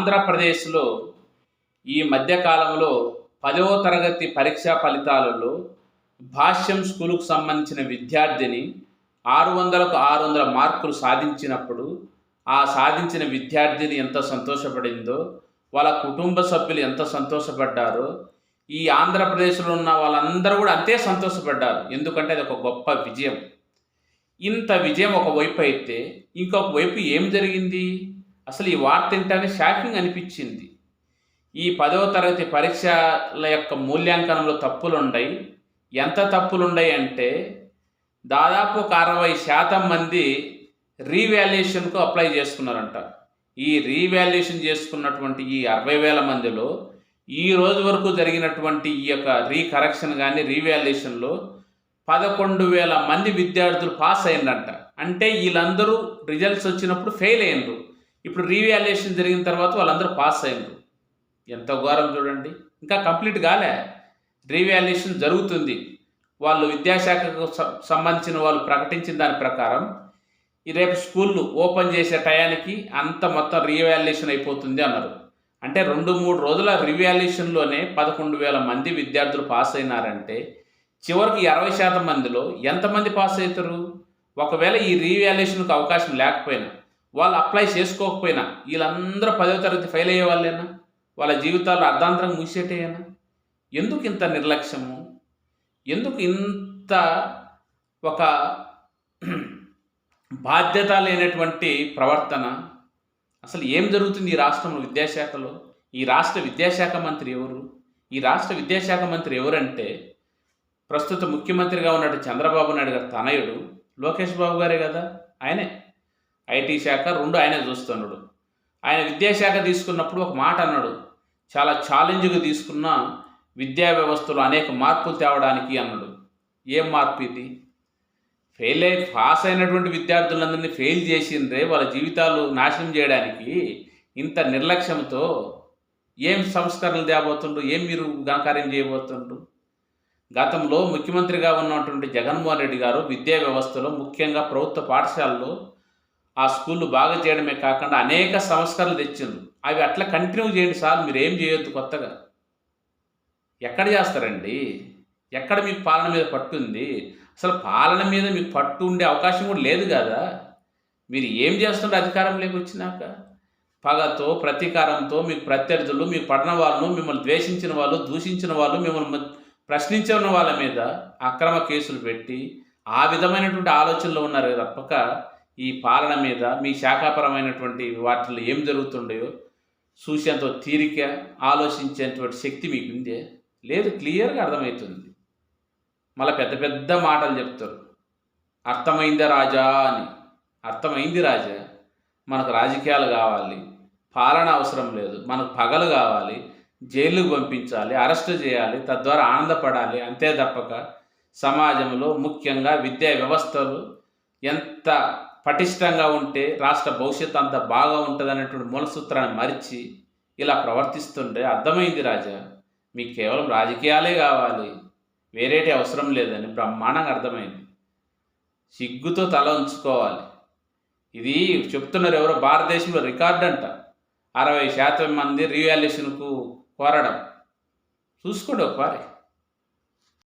ఆంధ్రప్రదేశ్లో ఈ మధ్యకాలంలో పదవ తరగతి పరీక్షా ఫలితాలలో భాష్యం స్కూలుకు సంబంధించిన విద్యార్థిని ఆరు వందలకు ఆరు వందల మార్కులు సాధించినప్పుడు ఆ సాధించిన విద్యార్థిని ఎంత సంతోషపడిందో వాళ్ళ కుటుంబ సభ్యులు ఎంత సంతోషపడ్డారో ఈ ఆంధ్రప్రదేశ్లో ఉన్న వాళ్ళందరూ కూడా అంతే సంతోషపడ్డారు. ఎందుకంటే అది ఒక గొప్ప విజయం. ఇంత విజయం ఒకవైపు అయితే ఇంకొక వైపు ఏం జరిగింది? అసలు ఈ వార్త వింటేనే షాకింగ్ అనిపించింది. ఈ పదవ తరగతి పరీక్షల యొక్క మూల్యాంకనంలో తప్పులు ఎంత తప్పులు అంటే దాదాపు ఒక అరవై శాతం మంది రీవాల్యుయేషన్కు అప్లై చేసుకున్నారంట. ఈ రీవాల్యుయేషన్ చేసుకున్నటువంటి ఈ అరవై వేల మందిలో ఈ రోజు వరకు జరిగినటువంటి ఈ యొక్క రీకరెక్షన్ కానీ రీవాల్యుయేషన్లో పదకొండు వేల మంది విద్యార్థులు పాస్ అయ్యిందంట అంటే వీళ్ళందరూ రిజల్ట్స్ వచ్చినప్పుడు ఫెయిల్ అయినరు. ఇప్పుడు రీవాల్యుయేషన్ జరిగిన తర్వాత వాళ్ళందరూ పాస్ అయ్యారు ఎంత ఘోరం చూడండి. ఇంకా కంప్లీట్ కాలే. రీవాల్యుయేషన్ జరుగుతుంది. వాళ్ళు విద్యాశాఖకు సంబంధించిన వాళ్ళు ప్రకటించిన దాని ప్రకారం ఈ రేపు స్కూళ్ళు ఓపెన్ చేసే టయానికి అంత మొత్తం రీవాల్యుయేషన్ అయిపోతుంది అన్నారు. అంటే రెండు మూడు రోజుల రివాల్యుయేషన్లోనే పదకొండు వేల మంది విద్యార్థులు పాస్ అయినారంటే చివరికి అరవై శాతం మందిలో ఎంతమంది పాస్ అవుతారు ఒకవేళ ఈ రీవాల్యుయేషన్కు అవకాశం లేకపోయినా వాళ్ళు అప్లై చేసుకోకపోయినా వీళ్ళందరూ పదవ తరగతి ఫెయిల్ అయ్యే వాళ్ళేనా? వాళ్ళ జీవితాలు అర్ధాంతరంగా మూసేటేనా ఎందుకు ఇంత నిర్లక్ష్యము? ఎందుకు ఇంత ఒక బాధ్యత లేనటువంటి ప్రవర్తన? అసలు ఏం జరుగుతుంది ఈ రాష్ట్రంలో విద్యాశాఖలో? ఈ రాష్ట్ర విద్యాశాఖ మంత్రి ఎవరు? ఈ రాష్ట్ర విద్యాశాఖ మంత్రి ఎవరంటే ప్రస్తుత ముఖ్యమంత్రిగా ఉన్నట్టు చంద్రబాబు నాయుడు గారు తనయుడు. లోకేష్ బాబు గారే కదా? ఆయనే. ఐటీ శాఖ రెండు ఆయనే చూస్తున్నాడు. ఆయన విద్యాశాఖ తీసుకున్నప్పుడు ఒక మాట అన్నాడు. చాలా ఛాలెంజ్గా తీసుకున్న విద్యా వ్యవస్థలో అనేక మార్పులు తేవడానికి అన్నాడు. ఏం మార్పు ఇది? ఫెయిల్ అయి పాస్ అయినటువంటి విద్యార్థులందరినీ ఫెయిల్ చేసిందే వాళ్ళ జీవితాలు నాశనం చేయడానికి ఇంత నిర్లక్ష్యంతో ఏం సంస్కరణలు తేబోతుండ్రు? ఏం మీరు ఘనకార్యం చేయబోతుండ్రు? గతంలో ముఖ్యమంత్రిగా ఉన్నటువంటి జగన్మోహన్ రెడ్డి గారు విద్యా వ్యవస్థలో ముఖ్యంగా ప్రభుత్వ పాఠశాలలో ఆ స్కూళ్ళు బాగా చేయడమే కాకుండా అనేక సంస్కరణలు తెచ్చిండ్రు. అవి అట్లా కంటిన్యూ చేయండి సార్ మీరు ఏం చేయొద్దు కొత్తగా. ఎక్కడ చేస్తారండి? ఎక్కడ మీకు పాలన మీద పట్టుంది అసలు పాలన మీద మీకు పట్టు ఉండే అవకాశం కూడా లేదు కదా. మీరు ఏం చేస్తుంటే అధికారంలోకి వచ్చినాక? పగతో ప్రతీకారంతో మీకు ప్రత్యర్థులు మీ పడిన వాళ్ళను మిమ్మల్ని ద్వేషించిన వాళ్ళు దూషించిన వాళ్ళు మిమ్మల్ని ప్రశ్నించిన వాళ్ళ మీద అక్రమ కేసులు పెట్టి ఆ విధమైనటువంటి ఆలోచనలో ఉన్నారు తప్పక. ఈ పాలన మీద మీ శాఖాపరమైనటువంటి వాటిల్లో ఏం జరుగుతుండయో చూసేంత తీరిక ఆలోచించేటువంటి శక్తి మీకు ఉందే లేదు క్లియర్గా అర్థమవుతుంది. మళ్ళీ పెద్ద పెద్ద మాటలు చెప్తారు. అర్థమైందా రాజా అని. అర్థమైంది రాజా. మనకు రాజకీయాలు కావాలి. పాలన అవసరం లేదు. మనకు పగలు కావాలి. జైలుకు పంపించాలి. అరెస్ట్ చేయాలి. తద్వారా ఆనందపడాలి. అంతే తప్పక సమాజంలో ముఖ్యంగా విద్యా వ్యవస్థలు ఎంత పటిష్టంగా ఉంటే రాష్ట్ర భవిష్యత్తు అంత బాగా ఉంటుంది అనేటువంటి మూలసూత్రాన్ని మరిచి ఇలా ప్రవర్తిస్తుంటే అర్థమైంది రాజా. మీకు కేవలం రాజకీయాలే కావాలి. వేరేటి అవసరం లేదని బ్రహ్మాండంగా అర్థమైంది. సిగ్గుతో తల ఉంచుకోవాలి. ఇది చెప్తున్నారు ఎవరో భారతదేశంలో రికార్డ్ అంట. అరవై శాతం మంది రీవాల్యుయేషన్కు కోరడం చూసుకోండి ఒకసారి.